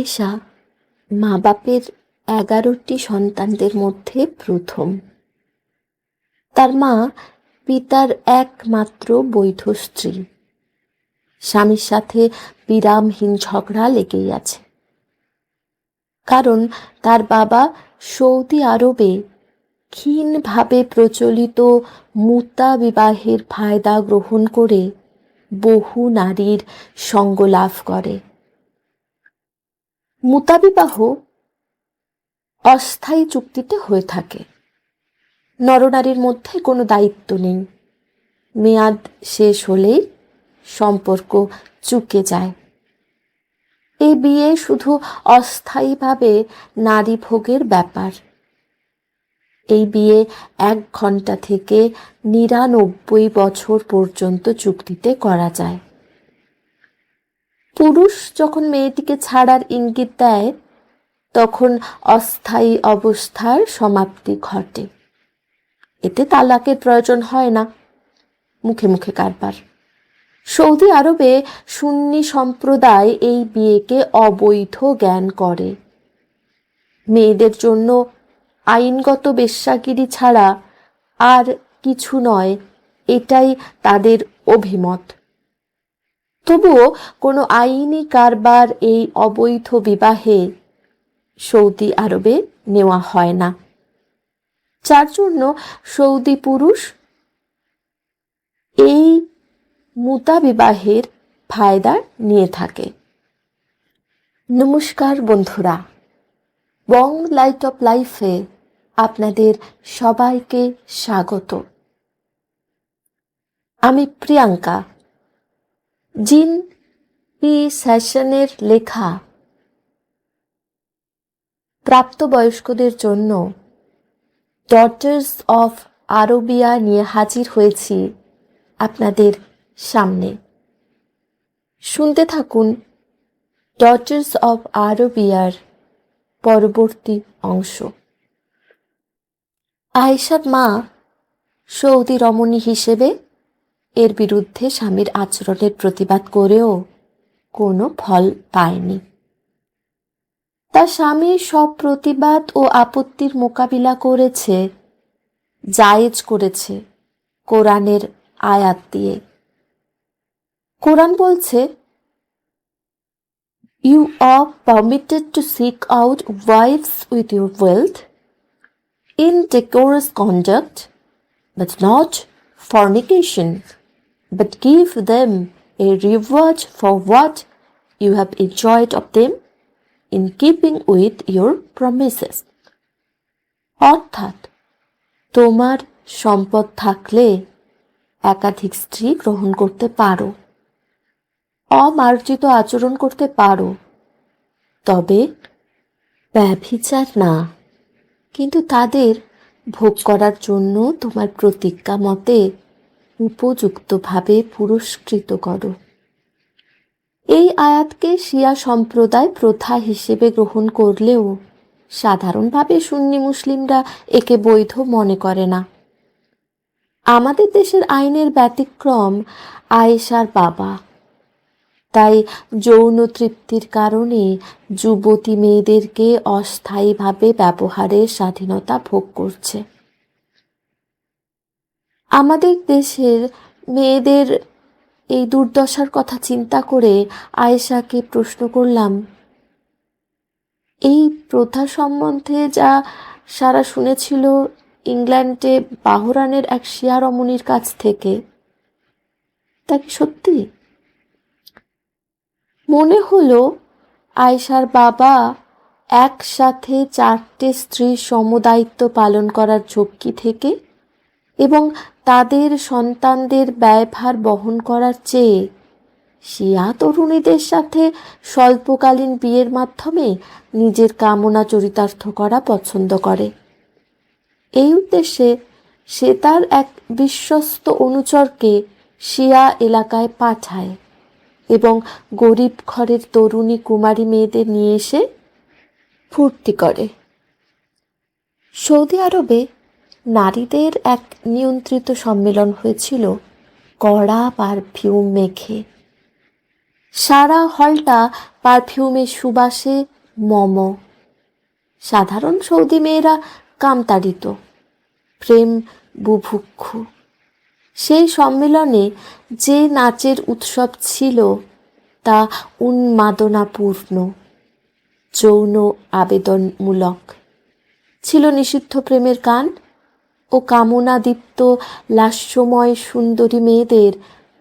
আয়েশা মা বাপের এগারোটি সন্তানদের মধ্যে প্রথম। তার মা পিতার একমাত্র বৈধ স্ত্রী। স্বামীর সাথে বিরামহীন ঝগড়া লেগেই আছে। কারণ তার বাবা সৌদি আরবে ক্ষীণভাবে প্রচলিত মুতা বিবাহের ফায়দা গ্রহণ করে বহু নারীর সঙ্গ লাভ করে। মুতাবিবাহ অস্থায়ী চুক্তিতে হয়ে থাকে। নরনারীর মধ্যে কোনো দায়িত্ব নেই। মেয়াদ শেষ হলেই সম্পর্ক চুকে যায়। এই বিয়ে শুধু অস্থায়ীভাবে নারী ভোগের ব্যাপার। এই বিয়ে এক ঘণ্টা থেকে নিরানব্বই বছর পর্যন্ত চুক্তিতে করা যায়। পুরুষ যখন মেয়েটিকে ছাড়ার ইঙ্গিত দেয়, তখন অস্থায়ী অবস্থার সমাপ্তি ঘটে। এতে তালাকের প্রয়োজন হয় না, মুখে মুখে কারবার। সৌদি আরবে সুন্নি সম্প্রদায় এই বিয়েকে অবৈধ জ্ঞান করে। মেয়েদের জন্য আইনগত বেশ্যাগিরি ছাড়া আর কিছু নয়, এটাই তাদের অভিমত। তবুও কোনো আইনি কারবার এই অবৈধ বিবাহে সৌদি আরবে নেওয়া হয় না। যার জন্য সৌদি পুরুষ এই মুতা বিবাহের ফায়দা নিয়ে থাকে। নমস্কার বন্ধুরা, বং লাইট অফ লাইফে আপনাদের সবাইকে স্বাগত। আমি প্রিয়াঙ্কা জিন পি স্যাশনের লেখা। প্রাপ্তবয়স্কদের জন্য ডটার্স অফ আরবিয়া নিয়ে হাজির হয়েছি আপনাদের সামনে। শুনতে থাকুন ডটার্স অফ আরবিয়ার পরবর্তী অংশ। আয়েশার মা সৌদি রমণী হিসেবে এর বিরুদ্ধে স্বামীর আচরণের প্রতিবাদ করেও কোনো ফল পায়নি। তার স্বামী সব প্রতিবাদ ও আপত্তির মোকাবিলা করেছে জায়েজ করেছে কোরআনের আয়াত দিয়ে। কোরআন বলছে you are permitted to seek out wives with your wealth in decorous conduct, but not fornication, but give them a reward for what you have enjoyed of them in keeping with your promises. অর্থাৎ, তোমার সম্পদ থাকলে একাধিক স্ত্রী গ্রহণ করতে পারো, অমার্জিত আচরণ করতে পারো তবে ব্যভিচার না, কিন্তু তাদের ভোগ করার জন্য তোমার প্রতিজ্ঞা মতে উপযুক্তভাবে পুরস্কৃত করো। এই আয়াতকে শিয়া সম্প্রদায় প্রথা হিসেবে গ্রহণ করলেও সাধারণভাবে সুন্নি মুসলিমরা একে বৈধ মনে করে না। আমাদের দেশের আইনের ব্যতিক্রম আয়েশার বাবা। তাই যৌন তৃপ্তির কারণে যুবতী মেয়েদেরকে অস্থায়ীভাবে ব্যবহারের স্বাধীনতা ভোগ করছে। আমাদের দেশের মেয়েদের এই দুর্দশার কথা চিন্তা করে আয়েশাকে প্রশ্ন করলাম, এই প্রথা সম্বন্ধে যা সারা শুনেছিল ইংল্যান্ডে বাহরানের এক শিয়া রমণীর কাছ থেকে, তা কি সত্যি? মনে হলো আয়েশার বাবা একসাথে চারটে স্ত্রী সমদায়িত্ব পালন করার ঝক্কি থেকে তাদের সন্তানদের ব্যয়ভার বহন করার চেয়ে শিয়া তরুণীদের সাথে স্বল্পকালীন বিয়ের মাধ্যমে নিজের কামনা চরিতার্থ করা পছন্দ করে। এই উদ্দেশ্যে সে তার এক বিশ্বস্ত অনুচরকে শিয়া এলাকায় পাঠায় এবং গরিব ঘরের তরুণী কুমারী মেয়েদের নিয়ে এসে ফুর্তি করে। সৌদি আরবে নারীদের এক নিয়ন্ত্রিত সম্মেলন হয়েছিল, কড়া পারফিউম মেখে। সারা হলটা পারফিউমের সুবাসে মম। সাধারণ সৌদি মেয়েরা কামতাড়িত, প্রেম বুভুক্ষু। সেই সম্মেলনে যে নাচের উৎসব ছিল, তা উন্মাদনাপূর্ণ, যৌন আবেদনমূলক। ছিল নিষিদ্ধ প্রেমের গান ও কামনাদীপ্ত, লাস্যময়, সুন্দরী মেয়েদের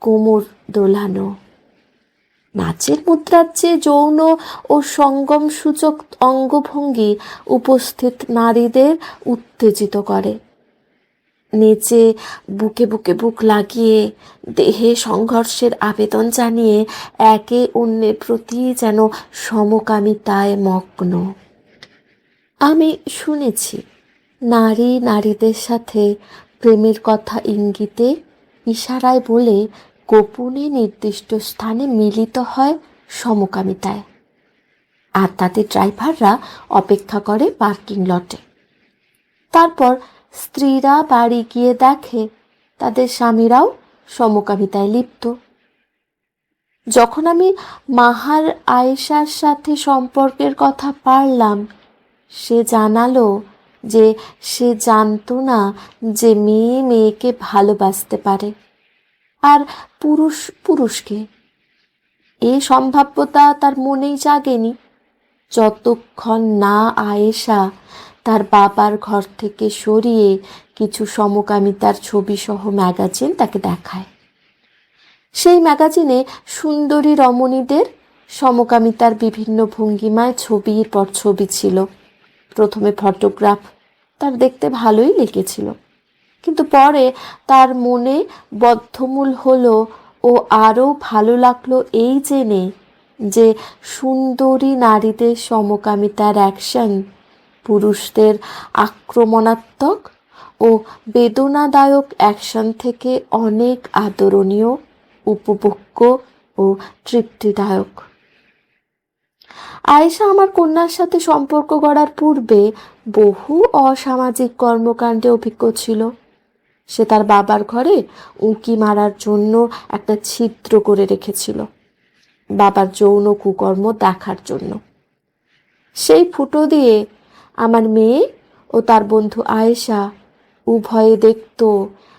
কোমর দোলানো। নাচের মুদ্রার চেয়ে যৌন ও সঙ্গম সূচক অঙ্গভঙ্গি উপস্থিত নারীদের উত্তেজিত করে। নেচে বুকে বুকে বুক লাগিয়ে দেহে সংঘর্ষের আবেদন জানিয়ে একে অন্যের প্রতি যেন সমকামিতায় মগ্ন। আমি শুনেছি নারী নারীদের সাথে প্রেমের কথা ইঙ্গিতে ইশারায় বলে গোপনে নির্দিষ্ট স্থানে মিলিত হয় সমকামিতায়। আর তাদের ড্রাইভাররা অপেক্ষা করে পার্কিং লটে। তারপর স্ত্রীরা বাড়ি গিয়ে দেখে তাদের স্বামীরাও সমকামিতায় লিপ্ত। যখন আমি মাহার আয়েশার সাথে সম্পর্কের কথা পারলাম, সে জানালো যে সে জানতো না যে মেয়ে মেয়েকে ভালোবাসতে পারে আর পুরুষ পুরুষকে। এ সম্ভাব্যতা তার মনেই জাগেনি। যতক্ষণ না আয়েশা তার বাবার ঘর থেকে সরিয়ে কিছু সমকামিতার ছবি সহ ম্যাগাজিন তাকে দেখায়। সেই ম্যাগাজিনে সুন্দরী রমণীদের সমকামিতার বিভিন্ন ভঙ্গিমায় ছবির পর ছবি ছিল। প্রথমে ফটোগ্রাফ, তার দেখতে ভালোই লেগেছিল। কিন্তু পরে তার মনে বদ্ধমূল হলো ও আরও ভালো লাগল এই জেনে যে সুন্দরী নারীদের সমকামিতার অ্যাকশন, পুরুষদের আক্রমণাত্মক ও বেদনাদায়ক অ্যাকশন থেকে অনেক আদরণীয়, উপভোগ্য ও তৃপ্তিদায়ক। আয়েশা আমার কন্যার সাথে সম্পর্ক গড়ার পূর্বে বহু অসামাজিক কর্মকাণ্ডে অভিজ্ঞ ছিল। সে তার বাবার ঘরে উঁকি মারার জন্য একটা ছিদ্র করে রেখেছিল। বাবার যৌন কুকর্ম দেখার জন্য। সেই ফুটো দিয়ে আমার মেয়ে ও তার বন্ধু আয়েশা উভয়ে দেখত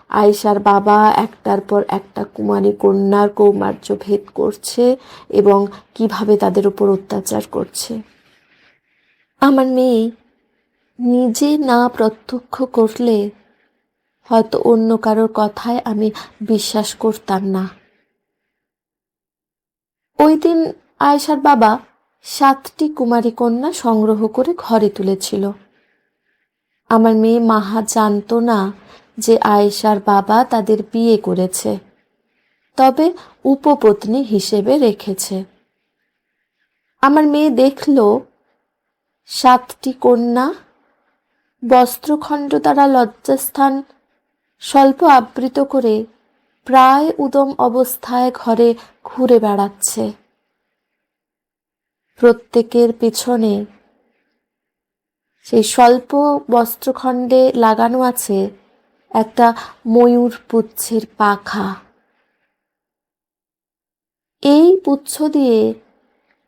আয়েশার বাবা একটার পর একটা কুমারী কন্যার কৌমার্য ভেদ করছে এবং কীভাবে তাদের উপর অত্যাচার করছে। আমার মেয়ে নিজে না প্রত্যক্ষ করলে হয়তো অন্য কারোর কথায় আমি বিশ্বাস করতাম না। ওই দিন আয়েশার বাবা সাতটি কুমারী কন্যা সংগ্রহ করে ঘরে তুলেছিল। আমার মেয়ে মাহা জানত না যে আয়েশার বাবা তাদের বিয়ে করেছে, তবে উপপত্নী হিসেবে রেখেছে। আমার মেয়ে দেখল, সাতটি কন্যা, বস্ত্রখণ্ড দ্বারা লজ্জাস্থান, স্বল্প আবৃত করে প্রায় উদম অবস্থায় ঘরে ঘুরে বেড়াচ্ছে। প্রত্যেকের পিছনে সেই স্বল্প বস্ত্রখণ্ডে লাগানো আছে একটা ময়ূর পুচ্ছের পাখা। এই পুচ্ছ দিয়ে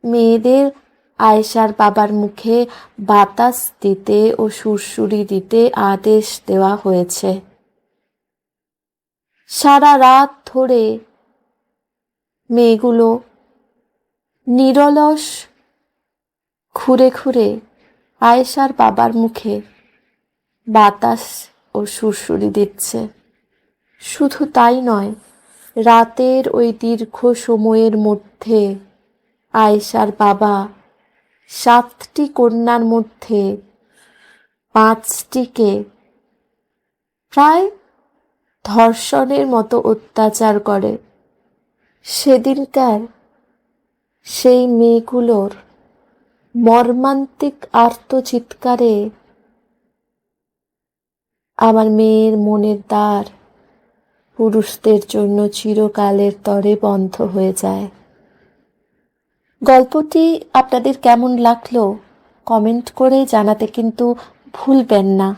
মেয়েদের আয়েশার বাবার মুখে বাতাস দিতে ও সুরসুরি দিতে আদেশ দেওয়া হয়েছে। সারা রাত ধরে মেয়েগুলো নিরলস ঘুরে ঘুরে আয়েশার বাবার মুখে বাতাস ও সুরসুরি দিচ্ছে। শুধু তাই নয়, রাতের ওই দীর্ঘ সময়ের মধ্যে আয়েশার বাবা সাতটি কন্যার মধ্যে পাঁচটিকে প্রায় ধর্ষণের মতো অত্যাচার করে। সেদিনকার সেই মেয়েগুলোর মর্মান্তিক আর্তচিৎকারে আমার মেয়ের মনের দ্বার পুরুষদের জন্য চিরকালের তরে বন্ধ হয়ে যায়। গল্পটি আপনাদের কেমন লাগল কমেন্ট করে জানাতে কিন্তু ভুলবেন না।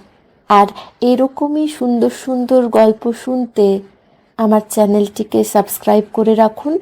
আর এরকমই সুন্দর সুন্দর গল্প শুনতে আমার চ্যানেলটিকে সাবস্ক্রাইব করে রাখুন।